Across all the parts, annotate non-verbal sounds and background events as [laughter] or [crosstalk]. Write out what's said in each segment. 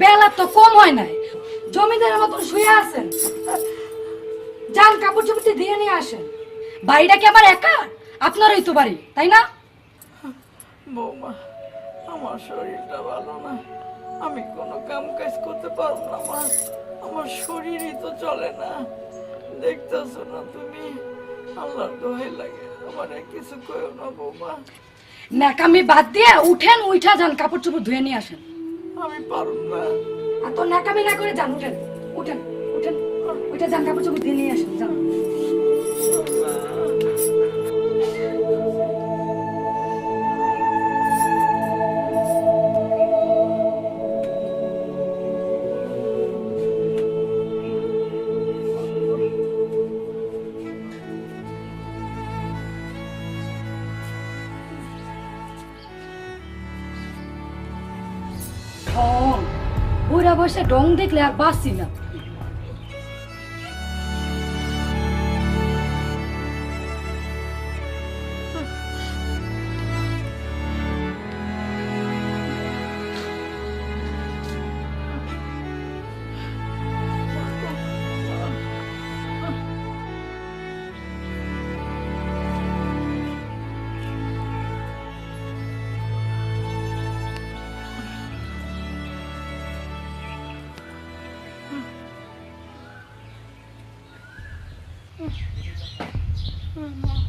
বেলা তো কম হয় নাই। জমিদারের মতন শুয়ে আছেন। যান কাপড় চোপড় দিয়ে নিয়ে আসেন। বাড়িটা কি আমার একা? আপনারই তো বাড়ি তাই না? বৌমা আমার শরীরটা ভালো না। আমি কোনো কাম কাজ করতে পারব না মা। আমার শরীরই তো চলে না। দেখতেছো না তুমি? আল্লাহর দোহাই লাগে। আমার কিছু করেও না বৌমা। ন্যাকামি বাদ দিয়ে উঠেন উঠা যান কাপড় চোপড় ধুয়ে নিয়ে আসেন। আমি পারব না। আর তো নাকামি না করে যান উঠেন উঠেন উঠেন ওইটা যান কাপড় চোপড় দিয়ে নিয়ে আসেন, যান। বসে ঢং দেখলে আর বাঁচি না। মাগো,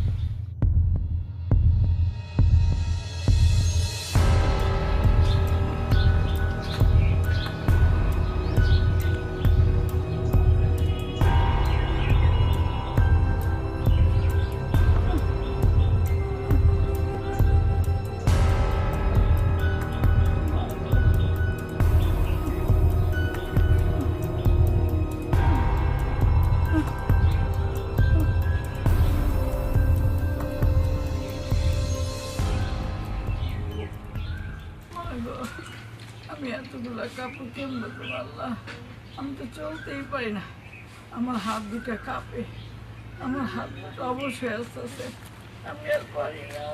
কাপড় কেমন দেবো আল্লাহ আমি তো চলতেই পারি না। আমার হাত দুটো কাঁপে, আমার হাত দুটো অবশ্যই আসতেছে। আমি আর পারি না।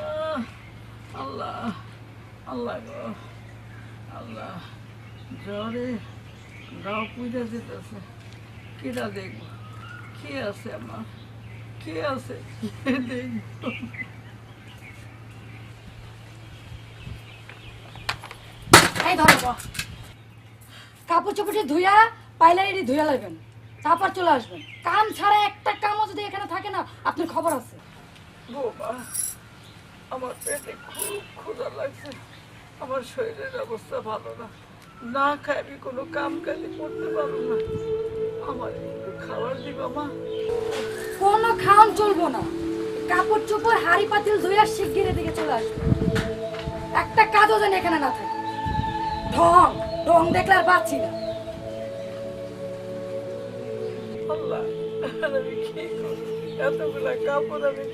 আল্লাহ আল্লাহ গো, আল্লাহ। জ্বরে গাও পুজো যেতেছে। কিরা দেখব? কে আছে আমার? কে আছে? দেখব? বাহ। কাপড় চোপড়ে ধুইয়া পাইলারি ধুইয়া লাগবেন তারপর চলে আসবেন। কাম ছাড়া একটা কামও যদি এখানে থাকে না আপনার খবর আছে। আমার পেটে খুব ক্ষুধা লাগছে। আমার শরীরের অবস্থা ভালো না। না খাই আমি কোনো কাম কাজই করতে পারব না। আমার খাবার দিবা মা। কোনো খাওয়ান চলবো না। কাপড় চোপড় হাড়ি পাতিল ধুইয়া শিগগিরের দিকে চলে আসবে একটা কাজও যেন এখানে না থাকে। ঢং ঢং দেখলে আর পাচ্ছি না। এতগুলা আমি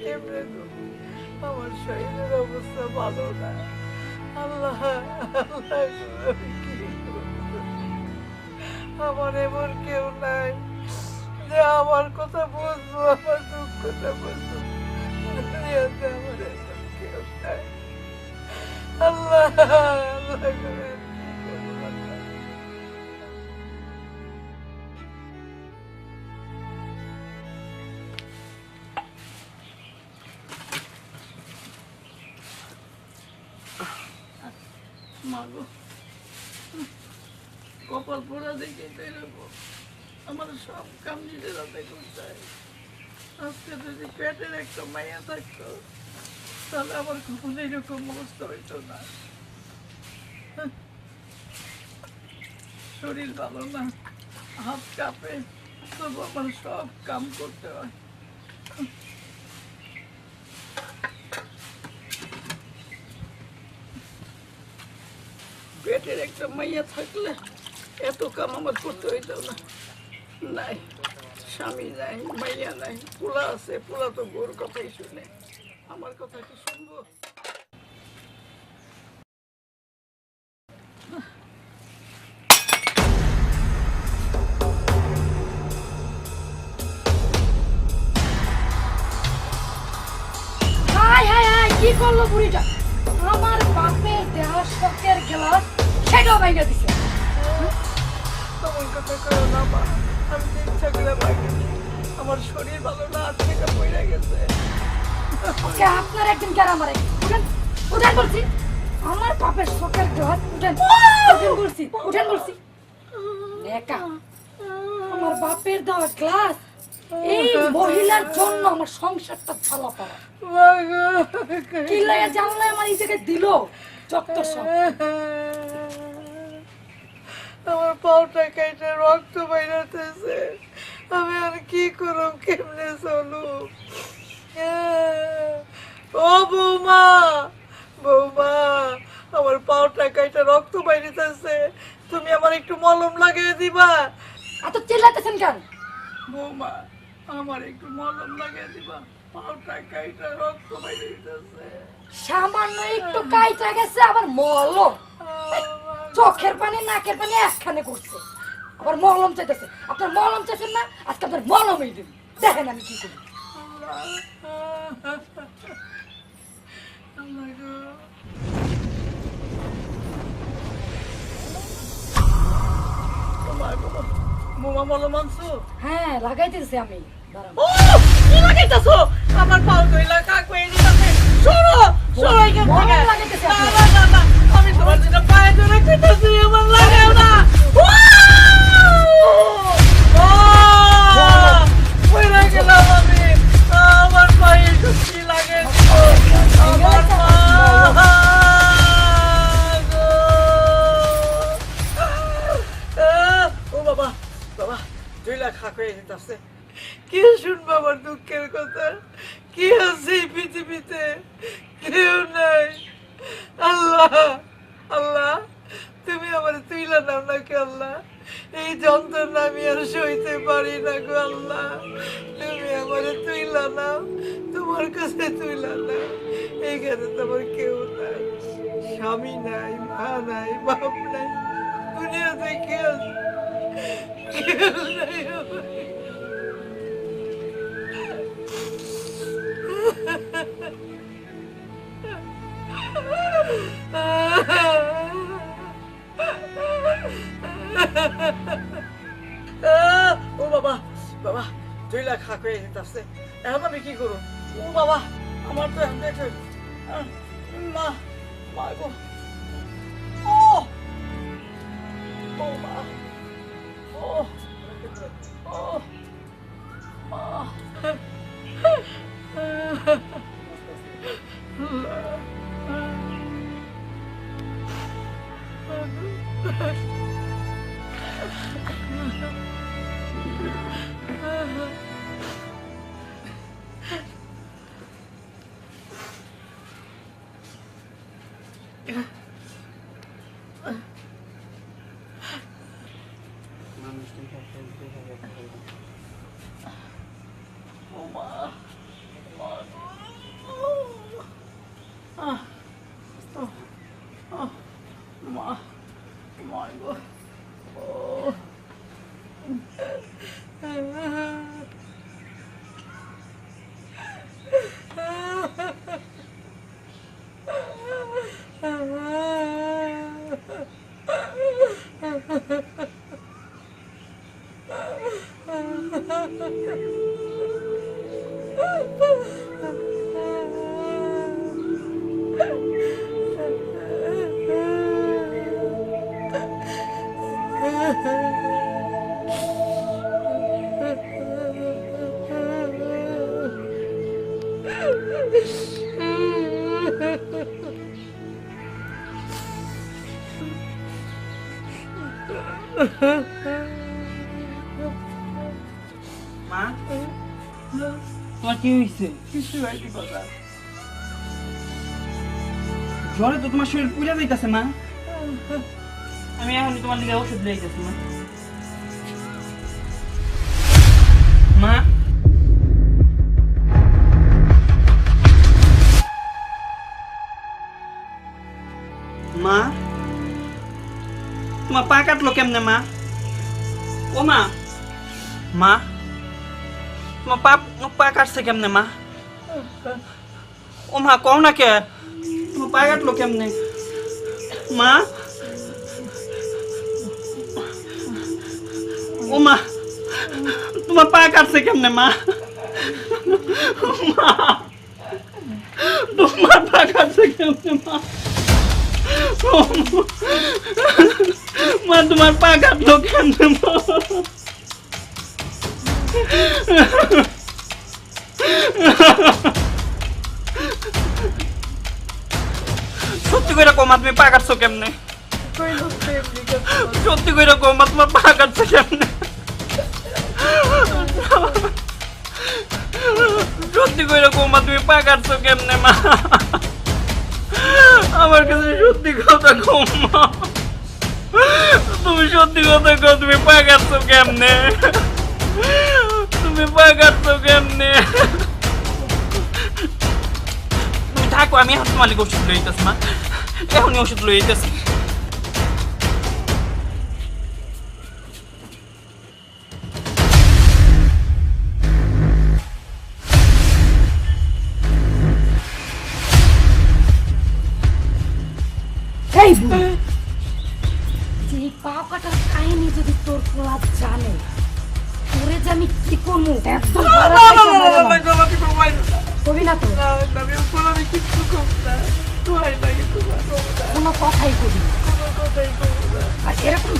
আমার শরীরের অবস্থা ভালো আল্লাহ? আমার এমন কেউ নাই যে আমার কথা বুঝব, আমার দুঃখটা বুঝব। আমার এমন কেউ নাই। আল্লাহ আল্লাহ মাগো। কপাল পোড়া দেখে তো আমার সব কাম নিজের হাতে করতে হয়। আজকে যদি পেটের একটা মাইয়া থাকতো, তাহলে আমার কখনো এরকম অবস্থা হইতো না। শরীর ভালো না, হাত কাঁপে, তবু আমার সব কাম করতে হয় পেটের একটা মাইয়া থাকলে এত কাম আমার করতে হইতো না। নাই, স্বামী নাই, মাইয়া নাই, পোলা আছে, পোলা তো গোর কথাই শুনে। আমার কথা কি শুনব? কি আমার বাপের দেহ শখের গেলাস সেটাও বাইরে দিছে। আমার শরীর ভালো না থেকে পড়ে গেছে আজকে আপনার একদিন কেন আমার? উঠেন উঠেন বলছি। আমার বাপের শখের গ্লাস উঠেন। উঠেন বলছি উঠেন বলছি। একা আমার বাপের দেওয়া গ্লাস এই মহিলার জন্য আমার সংসারটা গো। কি লাগে জানলে আমার এই জায়গায় দিল? যত সব। আমার পাউটা কেটে রক্ত বাইরাতেছে আমি আর কি করব কেমনে চলু ও বৌমা বৌমা আমার পাউটা কেটে রক্ত বাইরিতেছে তুমি আমার একটু মলম লাগিয়ে দিবা। এত চিল্লাতেছেন কেন? বৌমা আমার একটু মলম লাগিয়ে দিবা। পাউটা কেটে রক্ত বাইরিতেছে সামান্য একটু কাইটা গেছে আবার মলম। চোখের পানি নাকের পানি একখানে করছে। আবার মলম চাইতেছে। আপনার মলম চাইছেন না? আজকে আপনার মলমই দিন। দেখেন আমি কি করি। বোমা মলম আনছো? হ্যাঁ লাগাইতেছি আমি। দাঁড়ান। ও কি লাগাইতাছো? আমার পাও দইলা কাক হয়ে দিতাছে। সরো সরো এখান থেকে। না। না না। হয়ে কে শুনব আমার দুঃখের কথা কি আছে এই পৃথিবীতে কেউ নাই আল্লাহ আল্লাহ, তুমি আমার তুইলা নাও নাকি আল্লাহ? এই যন্ত্রণা আমি আর সইতে পারি না গো আল্লাহ। তুমি আমার তুইলা নাও, তোমার কাছে তুইলা নাও। এইখানে তো আমার কেউ নাই, স্বামী নাই, মা নাই, বাপ নাই, দুনিয়াতে কেউ নাই আমার। [laughs] ও বাবা বাবা, দুই লাখ হাক হয়ে আসছে। এখন আমি কি করব? ও বাবা, আমার তো এখন মা মা গো। ও মা, ও ও কি হয়েছে কিছু হয়নি বাবা। জ্বরে তো তোমার শরীর পুড়ে যাইতেছে মা। আমি এখন তোমার লিগে ওষুধ লইতেছি মা। মা। মা। তোমার পা কাটলো কেমনে মা? ও মা। মা। তোমার পা পা কাটছে কেমনে, মা? ও মা, কও না কে? তোমার পা কাটলো কেমনে? মা? ও মা, তোমার পা কাটছে কেমনে, মা? মা, তোমার পা কাটছে কেমনে, মা। মা, তোমার পা কাটলো কেমনে, মা? সত্যি করে কমা তুমি পা কেমনে? সত্যি করে কমা তোমার পা কেমনে? সত্যি করে কমা তুমি পা কেমনে মা? আমার কাছে সত্যি কথা কমা তুমি সত্যি কথা কও, তুমি পা কেমনে? তুমি পা কাটছো কেমনে? তুমি থাকো, আমি হাত মালিক ওষুধ লইতেছি, মা। এখনই ওষুধ লইতেছি।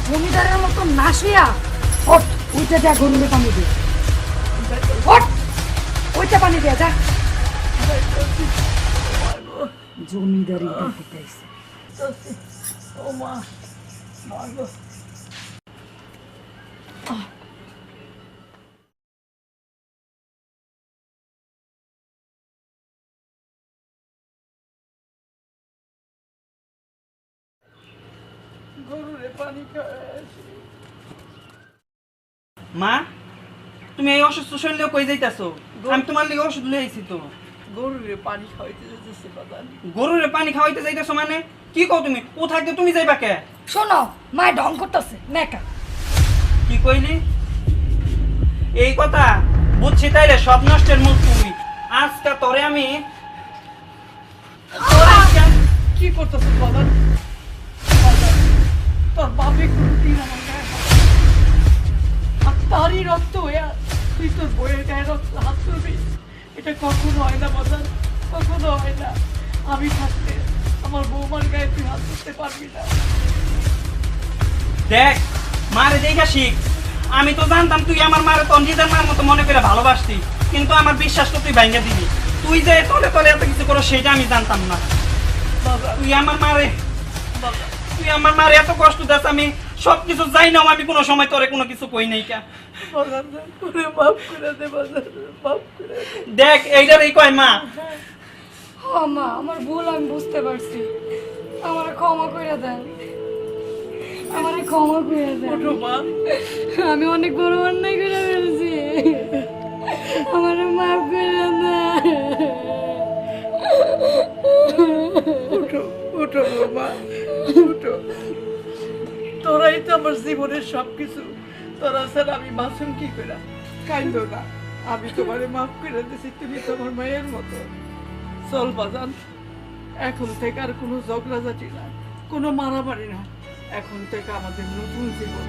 জমিদারের মতো না ওট উঠে যা গরুরে পানি দিয়ে ওট ওইটা পানি দিয়ে যা। জমিদারি দেখাইছে গরুরে পানি খায় মা তুমি এই অসুস্থ শরীরে কই যাইতাছো? আমি তোমার লিগে ওষুধ লই আইছি তো। গরুরে পানি খাওয়াইতে বাদান গরুরে পানি খাওয়াইতে যাইতাছো মানে? কি কও তুমি? ও থাকতে তুমি যাইবা কে? শোনো মায় ঢং করতেছে মেকা কি কইলি? এই কথা বুঝছি তাইলে সব নষ্টের মূল তুমি। আজকে তোরে আমি কি করতেছিস বাদান বাদান, তোর বাপে কোনদিন আমার গায়ে আর তারই রক্ত হয়ে তুই তোর বইয়ের গায়ে রক্ত হাত তুলবি। এটা কখনো হয় না বাদান কখনো হয় না। আমি থাকতে আমার বৌমার গায়ে তুই হাত তুলতে পারবি না। দেখ মারে দেখা শিখ। আমি তো জানতাম তুই আমার মারে নিজের মার মতো মনে করে ভালোবাসতি কিন্তু আমার বিশ্বাস তো তুই ভাঙ্গা দিবি তুই যে তলে তলে এত কিছু করো সেটা আমি জানতাম না। তুই আমার মারে তুই আমার মারে এত কষ্ট দাস আমি সব কিছু যাই না আমি কোনো সময় তোরে কোনো কিছু কই নাই কা। বাদান করে মাফ করে দে বাদান মাফ করে দে দেখ এইটারই কয় মা। ও মা আমার ভুল আমি বুঝতে পারছি। আমার ক্ষমা করে দেন। আমার ক্ষমা করে দেন। মা। আমি অনেক বড় অন্যায় করে ফেলছি। আমার মাফ করে দেন। উঠো উঠো বাবা উঠো তোরাই তো আমার জীবনের সব কিছু তোরা স্যার, আমি বাসন কি করে কাইন্দ না। আমি তোমারে মাফ করে দিছি, তুমি তোমার মায়ের মতো। চল বাজান, এখন থেকে আর কোনো ঝগড়াঝাটি না, কোনো মারামারি না। এখন থেকে আমাদের নতুন জীবন,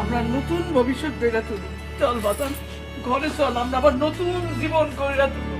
আমরা নতুন ভবিষ্যৎ গড়ে তুলি। চল বাজান, ঘরে চল, আমরা আবার নতুন জীবন গড়ে তুলি।